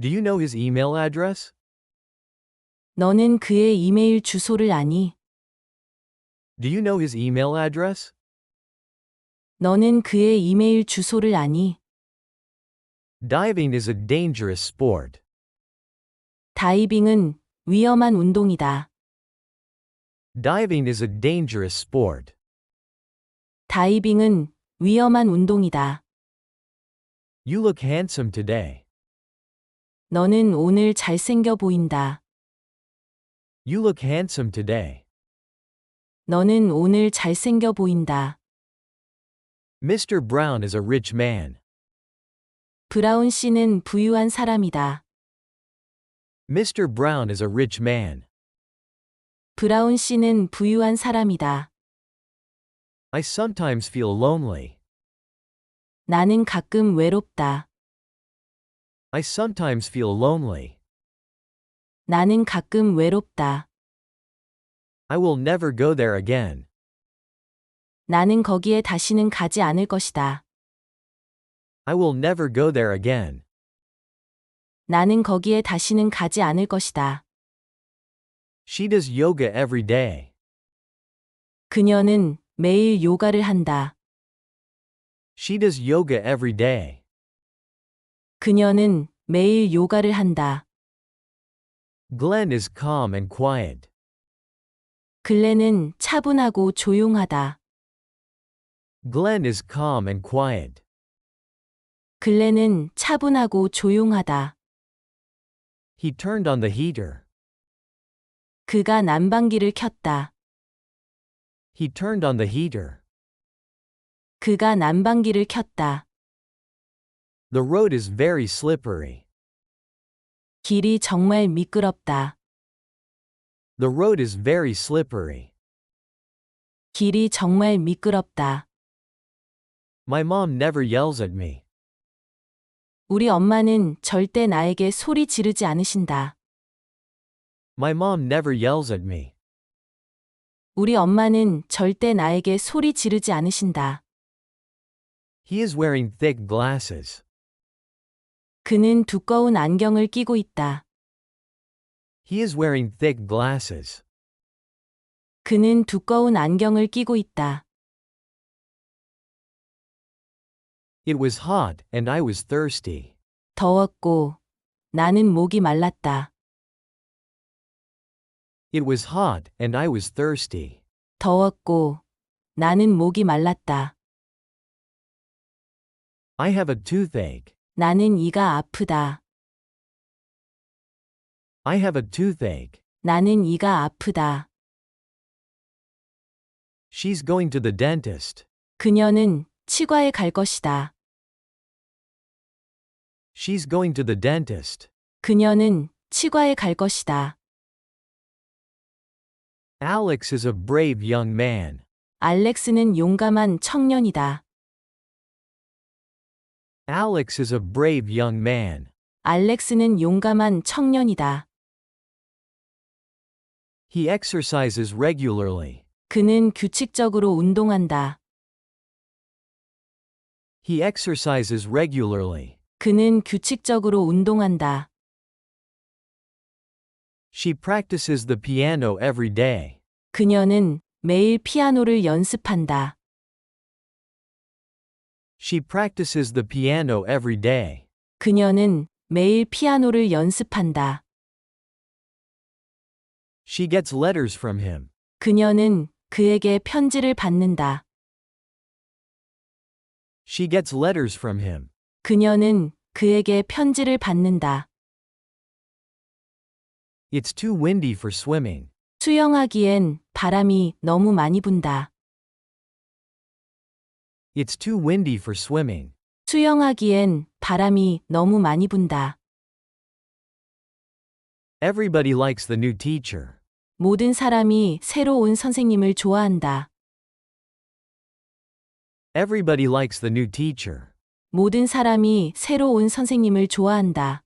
Do you know his email address? 너는 그의 이메일 주소를 아니? Do you know his email address? 너는 그의 이메일 주소를 아니? Diving is a dangerous sport. 다이빙은 위험한 운동이다. Diving is a dangerous sport. 다이빙은 위험한 운동이다. You look handsome today. 너는 오늘 잘생겨 보인다. You look handsome today. 너는 오늘 잘생겨 보인다. Mr. Brown is a rich man. 브라운 씨는 부유한 사람이다. Mr. Brown is a rich man. 브라운 씨는 부유한 사람이다. I sometimes feel lonely. 나는 가끔 외롭다. I sometimes feel lonely. 나는 가끔 외롭다. I will never go there again. 나는 거기에 다시는 가지 않을 것이다. I will never go there again. 나는 거기에 다시는 가지 않을 것이다. She does yoga every day. 그녀는 매일 요가를 한다. She does yoga every day. 그녀는 매일 요가를 한다. Glenn is calm and quiet. 글렌은 차분하고 조용하다. Glenn is calm and quiet. 글렌은 차분하고 조용하다. He turned on the heater. 그가 난방기를 켰다. He turned on the heater. 그가 난방기를 켰다. The road is very slippery. 길이 정말 미끄럽다. The road is very slippery. 길이 정말 미끄럽다. My mom never yells at me. 우리 엄마는 절대 나에게 소리 지르지 않으신다. My mom never yells at me. 우리 엄마는 절대 나에게 소리 지르지 않으신다. He is wearing thick glasses. 그는 두꺼운 안경을 끼고 있다. He is wearing thick glasses. 그는 두꺼운 안경을 끼고 있다. It was hot and I was thirsty. 더웠고 나는 목이 말랐다. It was hot and I was thirsty. 더웠고 나는 목이 말랐다. I have a toothache. 나는 이가 아프다. I have a toothache. 나는 이가 아프다. She's going to the dentist. 그녀는 치과에 갈 것이다. She's going to the dentist. 그녀는 치과에 갈 것이다. Alex is a brave young man. 알렉스는 용감한 청년이다. Alex is a brave young man. 알렉스는 용감한 청년이다. He exercises regularly. 그는 규칙적으로 운동한다. He exercises regularly. 그는 규칙적으로 운동한다. She practices the piano every day. 그녀는 매일 피아노를 연습한다. She practices the piano every day. 그녀는 매일 피아노를 연습한다. She gets letters from him. 그녀는 그에게 편지를 받는다. She gets letters from him. 그녀는 그에게 편지를 받는다. It's too windy for swimming. 수영하기엔 바람이 너무 많이 분다. It's too windy for swimming. 수영하기엔 바람이 너무 많이 분다. Everybody likes the new teacher. 모든 사람이 새로 온 선생님을 좋아한다. Everybody likes the new teacher. 모든 사람이 새로 온 선생님을 좋아한다.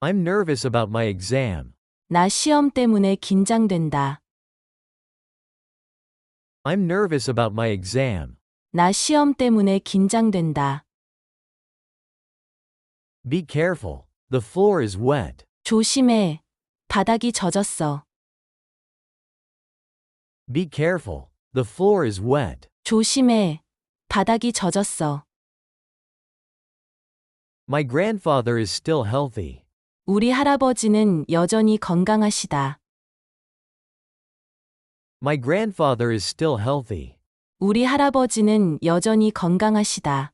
I'm nervous about my exam. 나 시험 때문에 긴장된다. I'm nervous about my exam. 나 시험 때문에 긴장된다. Be careful. The floor is wet. 조심해. 바닥이 젖었어. Be careful. The floor is wet. 조심해. 바닥이 젖었어. My grandfather is still healthy. 우리 할아버지는 여전히 건강하시다. My grandfather is still healthy. 우리 할아버지는 여전히 건강하시다.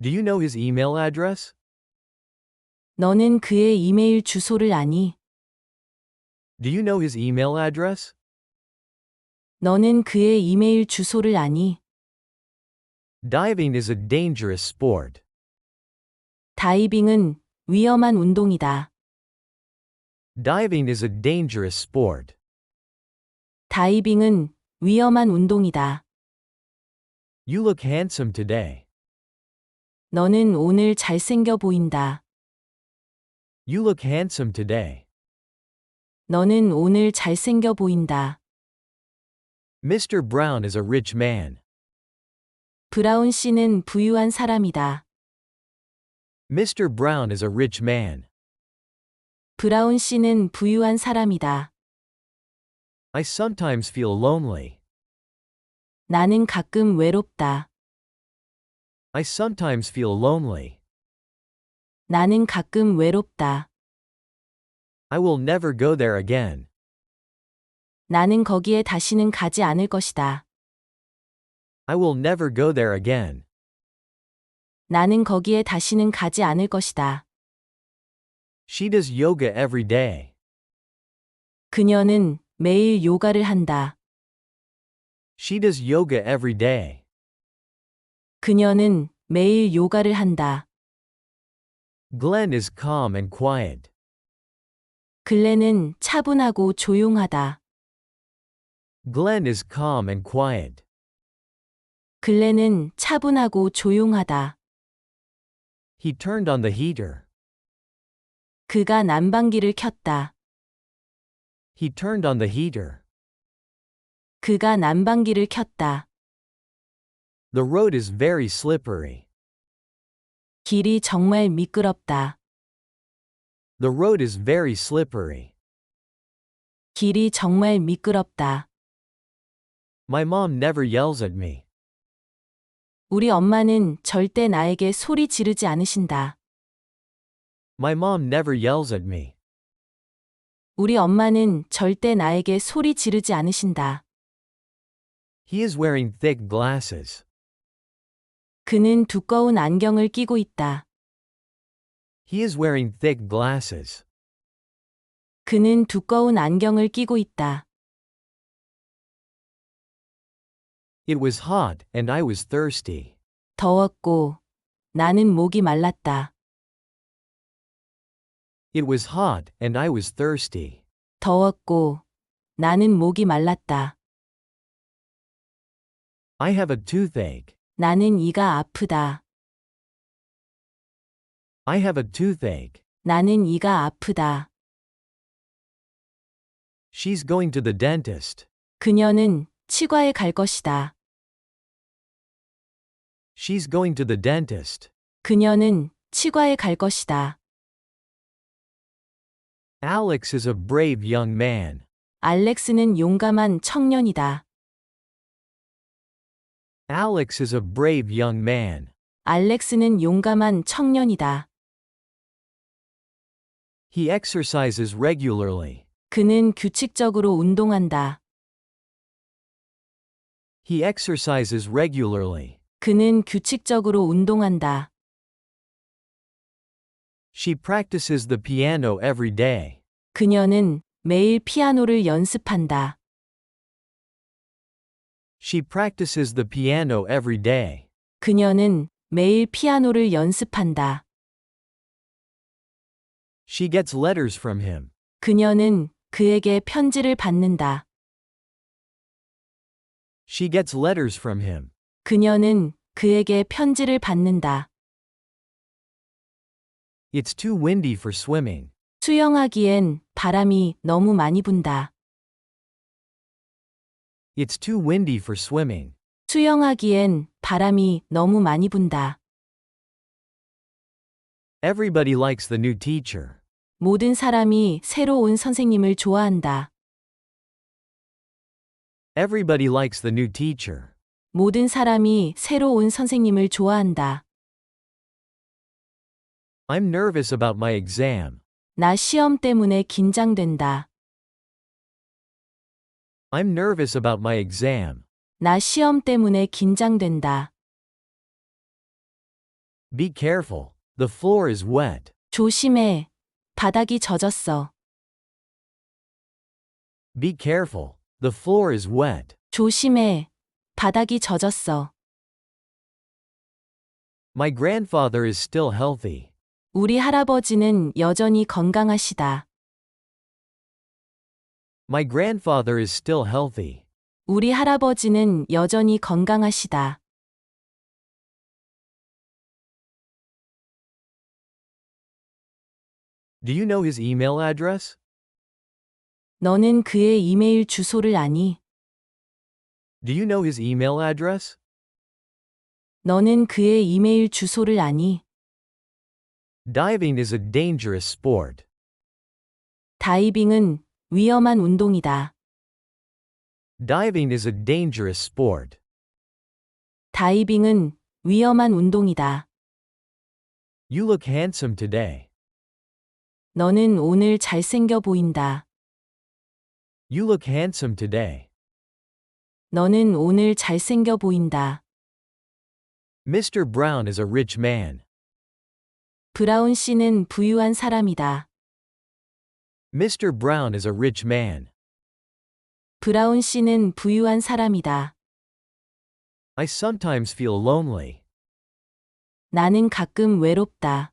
Do you know his email address? 너는 그의 이메일 주소를 아니? Do you know his email address? 너는 그의 이메일 주소를 아니? Diving is a dangerous sport. 다이빙은 위험한 운동이다. Diving is a dangerous sport. 다이빙은 위험한 운동이다. You look handsome today. 너는 오늘 잘생겨 보인다. You look handsome today. 너는 오늘 잘생겨 보인다. Mr. Brown is a rich man. 브라운 씨는 부유한 사람이다. Mr. Brown is a rich man. 브라운 씨는 부유한 사람이다. I sometimes feel lonely. 나는 가끔 외롭다. I sometimes feel lonely. 나는 가끔 외롭다. I will never go there again. 나는 거기에 다시는 가지 않을 것이다. I will never go there again. 나는 거기에 다시는 가지 않을 것이다. She does yoga every day. 그녀는 매일 요가를 한다. She does yoga every day. 그녀는 매일 요가를 한다. Glenn is calm and quiet. 글렌은 차분하고 조용하다. Glenn is calm and quiet. 글렌은 차분하고 조용하다. He turned on the heater. 그가 난방기를 켰다. He turned on the heater. 그가 난방기를 켰다. The road is very slippery. 길이 정말 미끄럽다. The road is very slippery. 길이 정말 미끄럽다. My mom never yells at me. 우리 엄마는 절대 나에게 소리 지르지 않으신다. My mom never yells at me. 우리 엄마는 절대 나에게 소리 지르지 않으신다. He is wearing thick glasses. 그는 두꺼운 안경을 끼고 있다. He is wearing thick glasses. 그는 두꺼운 안경을 끼고 있다. It was hot and I was thirsty. 더웠고 나는 목이 말랐다. It was hot and I was thirsty. 더웠고 나는 목이 말랐다. I have a toothache. 나는 이가 아프다. I have a toothache. 나는 이가 아프다. She's going to the dentist. 그녀는 치과에 갈 것이다. She's going to the dentist. 그녀는 치과에 갈 것이다. Alex is a brave young man. 알렉스는 용감한 청년이다. Alex is a brave young man. 알렉스는 용감한 청년이다. He exercises regularly. 그는 규칙적으로 운동한다. He exercises regularly. 그는 규칙적으로 운동한다. She practices the piano every day. 그녀는 매일 피아노를 연습한다. She practices the piano every day. 그녀는 매일 피아노를 연습한다. She gets letters from him. 그녀는 그에게 편지를 받는다. She gets letters from him. 그녀는 그에게 편지를 받는다. It's too windy for swimming. 수영하기엔 바람이 너무 많이 분다. It's too windy for swimming. 수영하기엔 바람이 너무 많이 분다. Everybody likes the new teacher. 모든 사람이 새로 온 선생님을 좋아한다. Everybody likes the new teacher. 모든 사람이 새로 온 선생님을 좋아한다. I'm nervous about my exam. 나 시험 때문에 긴장된다. I'm nervous about my exam. 나 시험 때문에 긴장된다. Be careful. The floor is wet. 조심해. 바닥이 젖었어. Be careful. The floor is wet. 조심해. 바닥이 젖었어. My grandfather is still healthy. 우리 할아버지는 여전히 건강하시다. My grandfather is still healthy. 우리 할아버지는 여전히 건강하시다. Do you know his email address? 너는 그의 이메일 주소를 아니? Do you know his email address? 너는 그의 이메일 주소를 아니? Diving is a dangerous sport. 다이빙은 위험한 운동이다. Diving is a dangerous sport. 다이빙은 위험한 운동이다. You look handsome today. 너는 오늘 잘생겨 보인다. You look handsome today. 너는 오늘 잘생겨 보인다. Mr. Brown is a rich man. 브라운 씨는 부유한 사람이다. Mr. Brown is a rich man. 브라운 씨는 부유한 사람이다. I sometimes feel lonely. 나는 가끔 외롭다.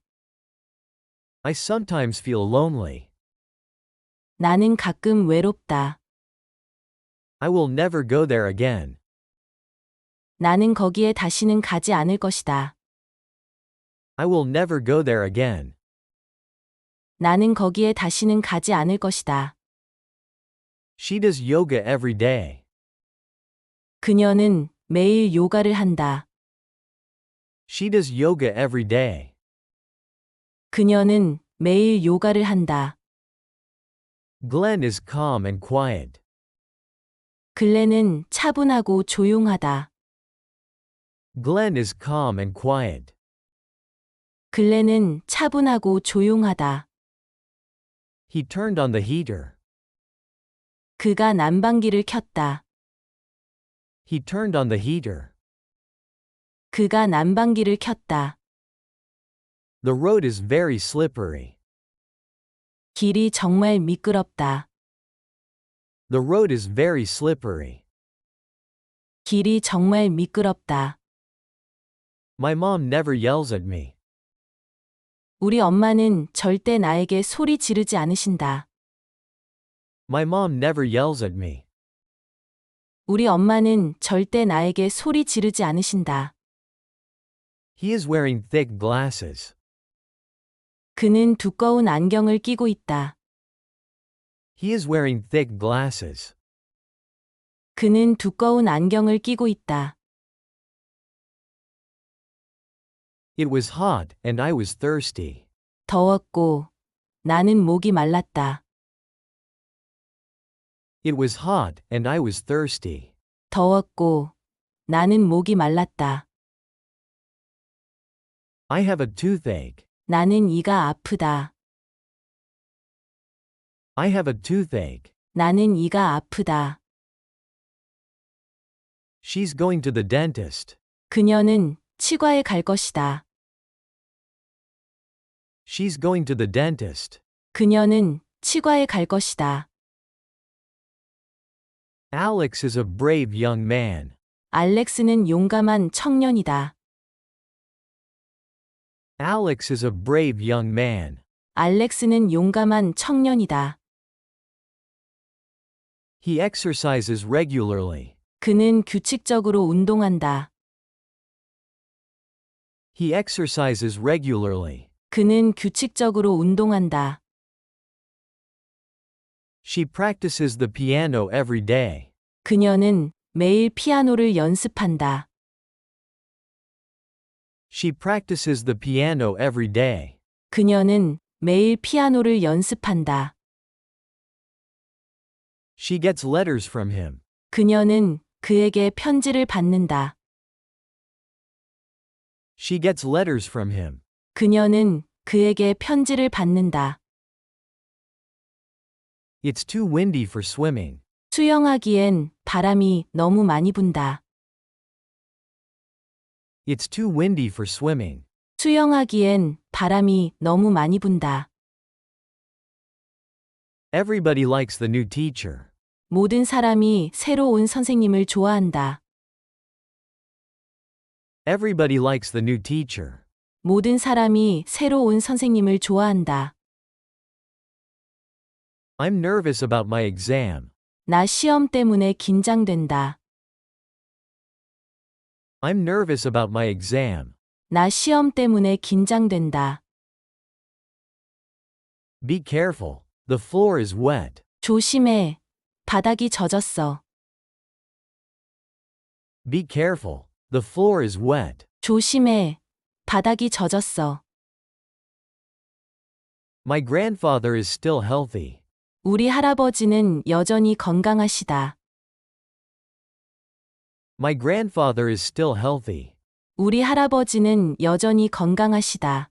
I sometimes feel lonely. 나는 가끔 외롭다. I will never go there again. 나는 거기에 다시는 가지 않을 것이다. I will never go there again. 나는 거기에 다시는 가지 않을 것이다. She does yoga every day. 그녀는 매일 요가를 한다. She does yoga every day. 그녀는 매일 요가를 한다. Glenn is calm and quiet. 글렌은 차분하고 조용하다. Glenn is calm and quiet. 글렌은 차분하고 조용하다. He turned on the heater. 그가 난방기를 켰다. He turned on the heater. 그가 난방기를 켰다. The road is very slippery. 길이 정말 미끄럽다. The road is very slippery. 길이 정말 미끄럽다. My mom never yells at me. 우리 엄마는 절대 나에게 소리 지르지 않으신다. My mom never yells at me. 우리 엄마는 절대 나에게 소리 지르지 않으신다. He is wearing thick glasses. 그는 두꺼운 안경을 끼고 있다. He is wearing thick glasses. 그는 두꺼운 안경을 끼고 있다. It was hot and I was thirsty. 더웠고 나는 목이 말랐다. It was hot and I was thirsty. 더웠고 나는 목이 말랐다. I have a toothache. 나는 이가 아프다. I have a toothache. 나는 이가 아프다. She's going to the dentist. 그녀는 치과에 갈 것이다. She's going to the dentist. 그녀는 치과에 갈 것이다. Alex is a brave young man. 알렉스는 용감한 청년이다. Alex is a brave young man. 알렉스는 용감한 청년이다. He exercises regularly. 그는 규칙적으로 운동한다. He exercises regularly. 그는 규칙적으로 운동한다. She practices the piano every day. 그녀는 매일 피아노를 연습한다. She practices the piano every day. 그녀는 매일 피아노를 연습한다. She gets letters from him. 그녀는 그에게 편지를 받는다. She gets letters from him. 그녀는 그에게 편지를 받는다. It's too windy for swimming. 수영하기엔 바람이 너무 많이 분다. It's too windy for swimming. 수영하기엔 바람이 너무 많이 분다. Everybody likes the new teacher. 모든 사람이 새로 온 선생님을 좋아한다. Everybody likes the new teacher. 모든 사람이 새로 온 선생님을 좋아한다. I'm nervous about my exam. 나 시험 때문에 긴장된다. I'm nervous about my exam. 나 시험 때문에 긴장된다. Be careful. The floor is wet. 조심해. 바닥이 젖었어. Be careful. The floor is wet. 조심해. 바닥이 젖었어. My grandfather is still healthy. 우리 할아버지는 여전히 건강하시다. My grandfather is still healthy. 우리 할아버지는 여전히 건강하시다.